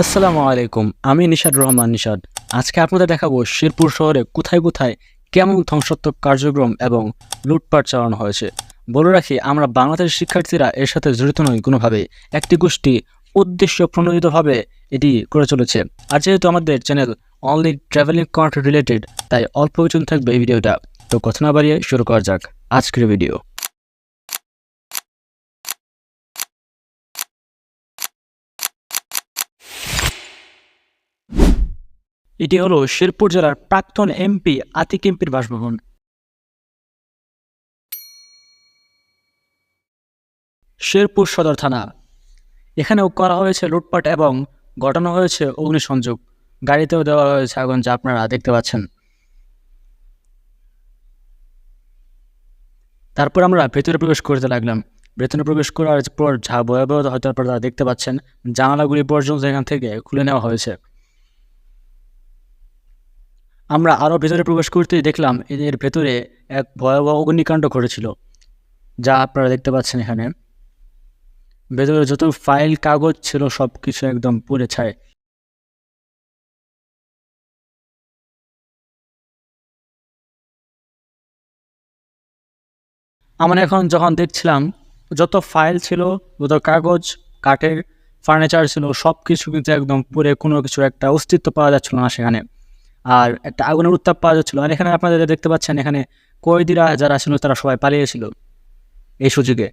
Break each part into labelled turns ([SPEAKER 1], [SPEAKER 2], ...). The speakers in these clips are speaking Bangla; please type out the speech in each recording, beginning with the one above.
[SPEAKER 1] আসসালামু আলাইকুম, আমি নিশাদ রহমান নিশাদ। আজকে আপনাদের দেখাবো শেরপুর শহরে কোথায় কোথায় কেমন ধ্বংসাত্মক কার্যক্রম এবং লুটপাট চালানো হয়েছে। বলে রাখি, আমরা বাংলাদেশের শিক্ষার্থীরা এর সাথে জড়িত নই কোনোভাবে। একটি গোষ্ঠী উদ্দেশ্য প্রণোদিতভাবে এটি করে চলেছে। আর যেহেতু আমাদের channel only travelling content related তাই অল্প কিছু থাকবে এই ভিডিওটা। তো কথা না বাড়িয়ে শুরু করা যাক আজকের ভিডিও। এটি হলো শেরপুর জেলার প্রাক্তন এমপি আতিক এমপির বাসভবন। শেরপুর সদর থানা। এখানেও করা হয়েছে লুটপাট এবং ঘটানো হয়েছে অগ্নিসংযোগ। গাড়িতেও দেওয়া হয়েছে আগুন, যা আপনারা দেখতে পাচ্ছেন। তারপর আমরা ভেতরে প্রবেশ করতে লাগলাম। ভেতরে প্রবেশ করার পর যা ভয়াবহতা হয়তো আপনারা দেখতে পাচ্ছেন, জানালাগুলি পর্যন্ত এখান থেকে খুলে নেওয়া হয়েছে। আমরা আরও ভেতরে প্রবেশ করতেই দেখলাম এদের ভেতরে এক ভয়াবহ অগ্নিকাণ্ড ঘটেছিল, যা আপনারা দেখতে পাচ্ছেন এখানে। ভেতরে যত ফাইল, কাগজ ছিল সব কিছু একদম পুড়ে ছায়। আমরা এখন যখন দেখছিলাম, যত ফাইল ছিল, যত কাগজ, কাঠের, ফার্নিচার ছিল সব কিছু কিন্তু একদম পুরে কোনো কিছু একটা অস্তিত্ব পাওয়া যাচ্ছিল না সেখানে। আর একটা আগুনের উত্তাপ পাওয়া যাচ্ছিল। আর এখানে আপনারা দেখতে পাচ্ছেন এখানে কয়েদিরা যারা ছিল তারা সবাই পালিয়েছিল এই সুযোগে।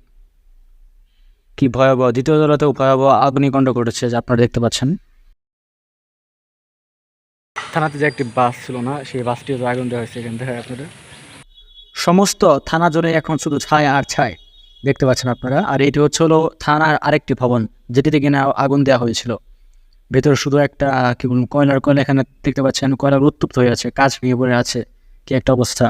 [SPEAKER 1] কি ভয়াবহ! দ্বিতীয় দলাতেও ভয়াবহ অগ্নিকাণ্ড ঘটেছে যা আপনারা দেখতে পাচ্ছেন। থানাতে যে একটি বাস ছিল না সেই বাসটিও তো আগুন দেওয়া হয়েছে এখান থেকে আপনাদের। সমস্ত থানা জুড়ে এখন শুধু ছায় আর ছায় দেখতে পাচ্ছেন আপনারা। আর এটি হচ্ছে হলো থানার আরেকটি ভবন যেটিতে কিনা আগুন দেওয়া হয়েছিল। ভেতরে শুধু একটা কি বলুন কয়লার কয়লা এখানে দেখতে পাচ্ছেন, কয়লার উত্তপ্ত হয়ে আছে কাজ ভেঙে পড়ে আছে, কি একটা অবস্থা?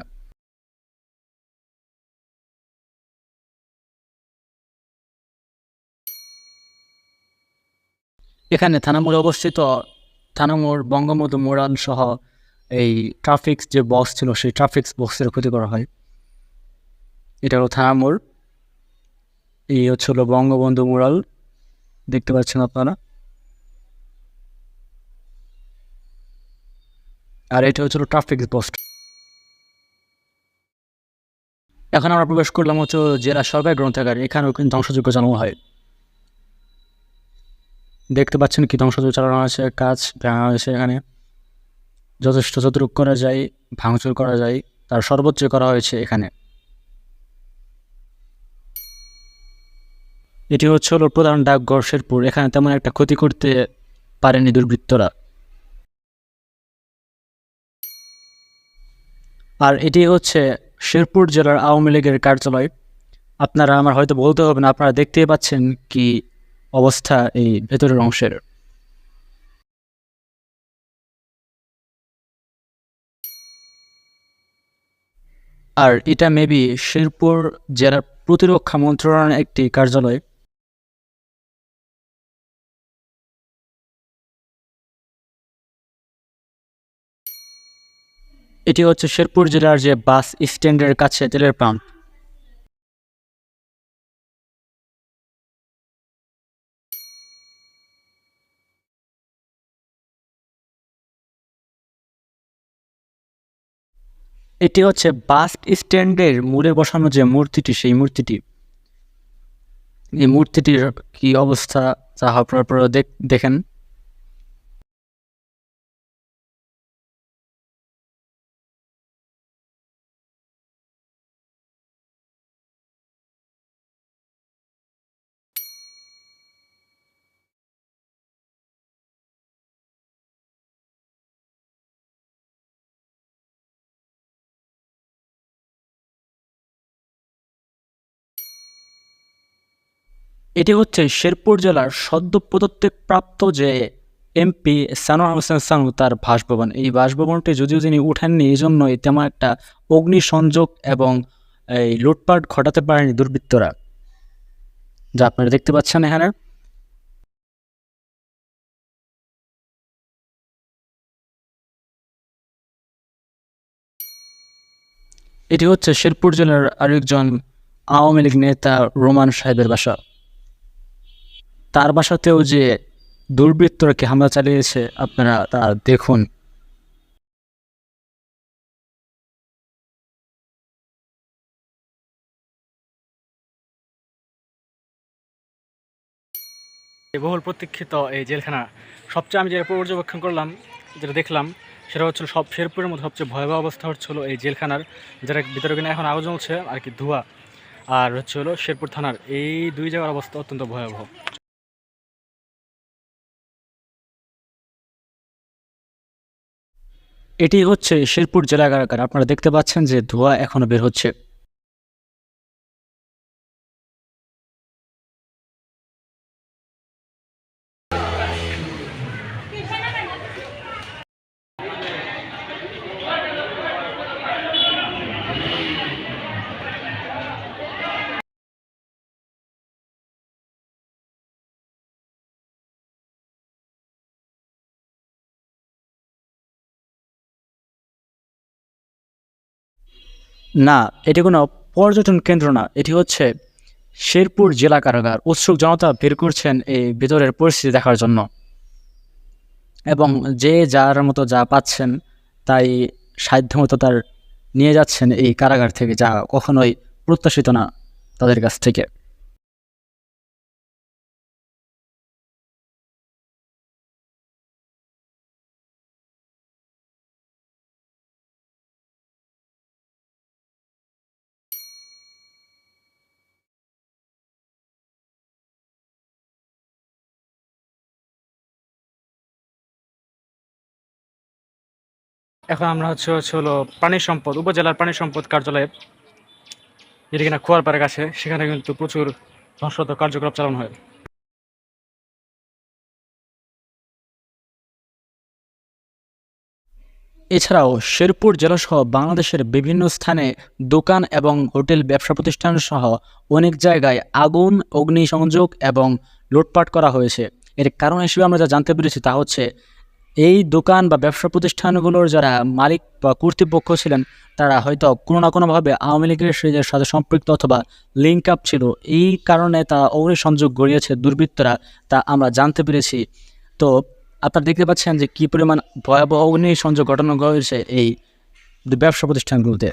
[SPEAKER 1] এখানে থানামোড়ে অবস্থিত, থানামোড়, বঙ্গবন্ধু মোড়াল সহ এই ট্রাফিক যে বক্স ছিল, সেই ট্রাফিক বক্সের ক্ষতি করা হয়। এটা হলো থানামোড়, এই হচ্ছে হলো বঙ্গবন্ধু মোড়াল, দেখতে পাচ্ছেন আপনারা। আর এটা হচ্ছিল ট্রাফিক পোস্ট এখন আমরা প্রবেশ করলাম হচ্ছে জেলা সরকারি গ্রন্থাগার, এখানেও কিন্তু ধ্বংসযোগ্য চালানো হয়। দেখতে পাচ্ছেন কি ধ্বংসযোগ্য চালানো হয়েছে কাজ ভাঙা হয়েছে এখানে। যথেষ্ট যতটুকু করা যায়, ভাঙচুর করা যায়, তার সর্বোচ্চ করা হয়েছে এখানে। এটি হচ্ছে হলো প্রধান ডাকঘর শেরপুর, এখানে তেমন একটা ক্ষতি করতে পারেনি দুর্বৃত্তরা। আর এটি হচ্ছে শেরপুর জেলার আওয়ামী লীগের কার্যালয়। আপনারা আমার হয়তো বলতে হবে না, আপনারা দেখতেই পাচ্ছেন কি অবস্থা এই ভেতরের অংশের। আর এটা মেবি শেরপুর জেলার প্রতিরক্ষা মন্ত্রণালয়ের একটি কার্যালয়। এটি হচ্ছে শেরপুর জেলার যে বাস স্ট্যান্ডের কাছে তেলের পাম্প। এটি হচ্ছে বাস স্ট্যান্ডের মোড়ে বসানো যে মূর্তিটি, সেই মূর্তিটি। এই মূর্তিটির কি অবস্থা তা আপনারা দেখ- দেখেন। এটি হচ্ছে শেরপুর জেলার সদ্য পদত্যাগ প্রাপ্ত যে এমপি সানোয়ার হোসেন সানু তার বাসভবন। এই বাসভবনটি যদিও তিনি উঠেননি এই জন্যই তেমন একটা অগ্নিসংযোগ এবং এই লুটপাট ঘটাতে পারেনি দুর্বৃত্তরা। যা আপনারা দেখতে পাচ্ছেন এখানে। এটি হচ্ছে শেরপুর জেলার আরেকজন আওয়ামী লীগ নেতা রোমান সাহেবের বাসা। তার বাসাতেও যে দুর্বৃত্তরা কি হামলা চালিয়েছে, আপনারা তা দেখুন। বহুল প্রতীক্ষিত এই জেলখানা, সবচেয়ে আমি যেটা পর্যবেক্ষণ করলাম, যেটা দেখলাম, সেটা হচ্ছিল সব শেরপুরের মধ্যে সবচেয়ে ভয়াবহ অবস্থা হচ্ছিল এই জেলখানার যেটা ভিতরে কিনা এখন আগুন জ্বলছে, আর কি ধোঁয়া, আর হচ্ছে হলো শেরপুর থানার। এই দুই জায়গার অবস্থা অত্যন্ত ভয়াবহ। এটি হচ্ছে শেরপুর জেলা কারাগার। আপনারা দেখতে পাচ্ছেন যে ধোঁয়া এখনও বের হচ্ছে। না, এটি কোনো পর্যটন কেন্দ্র না, এটি হচ্ছে শেরপুর জেলা কারাগার। উৎসুক জনতা বের করছেন এই ভিতরের পরিস্থিতি দেখার জন্য। এবং যে যার মতো যা পাচ্ছেন, তাই সাধ্য মতো তার নিয়ে যাচ্ছেন এই কারাগার থেকে, যা কখনোই প্রত্যাশিত না তাদের কাছ থেকে। এখন আমরা হচ্ছে হচ্ছে হলো পানি সম্পদ, উপজেলার পানি সম্পদ কার্যালয়ে, যেটি কিনা খোয়ারপাড়ের কাছে, সেখানে কিন্তু প্রচুর ধ্বংসাত্মক কার্যকলাপ চালানো হয়। এছাড়াও শেরপুর জেলাসহ বাংলাদেশের বিভিন্ন স্থানে দোকান এবং হোটেল ব্যবসা প্রতিষ্ঠান সহ অনেক জায়গায় আগুন, অগ্নিসংযোগ এবং লুটপাট করা হয়েছে। এর কারণ হিসেবে আমরা যা জানতে পেরেছি তা হচ্ছে এই দোকান বা ব্যবসা প্রতিষ্ঠানগুলোর যারা মালিক বা কর্তৃপক্ষ ছিলেন, তারা হয়তো কোনো না কোনোভাবে আওয়ামী লীগের সাথে সম্পৃক্ত অথবা লিঙ্ক আপ ছিল। এই কারণে তা অগ্নিসংযোগ গড়িয়েছে দুর্বৃত্তরা, তা আমরা জানতে পেরেছি। তো আপনারা দেখতে পাচ্ছেন যে কী পরিমাণ ভয়াবহ অগ্নিসংযোগ ঘটানো হয়েছে এই ব্যবসা প্রতিষ্ঠানগুলোতে।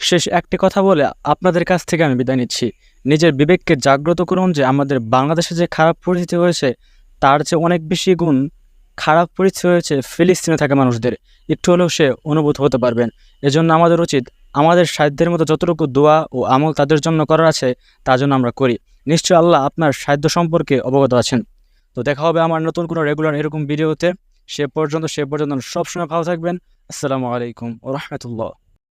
[SPEAKER 1] শেষ একটি কথা বলে আপনাদের কাছ থেকে আমি বিদায় নিচ্ছি। নিজের বিবেককে জাগ্রত করুন যে আমাদের বাংলাদেশে যে খারাপ পরিস্থিতি হয়েছে, তার চেয়ে অনেক বেশি গুণ খারাপ পরিস্থিতি হয়েছে ফিলিস্তিনে থাকা মানুষদের। একটু হলেও সে অনুভূত হতে পারবেন। এজন্য আমাদের উচিত আমাদের সাধ্যের মতো যতটুকু দোয়া ও আমল তাদের জন্য করার আছে, তার জন্য আমরা করি। নিশ্চয় আল্লাহ আপনার সাধ্য সম্পর্কে অবগত আছেন। তো দেখা হবে আমার নতুন কোনো রেগুলার এরকম ভিডিওতে। সে পর্যন্ত সে পর্যন্ত সবসময় ভালো থাকবেন। আসসালামু আলাইকুম ও রহমতুল্লাহ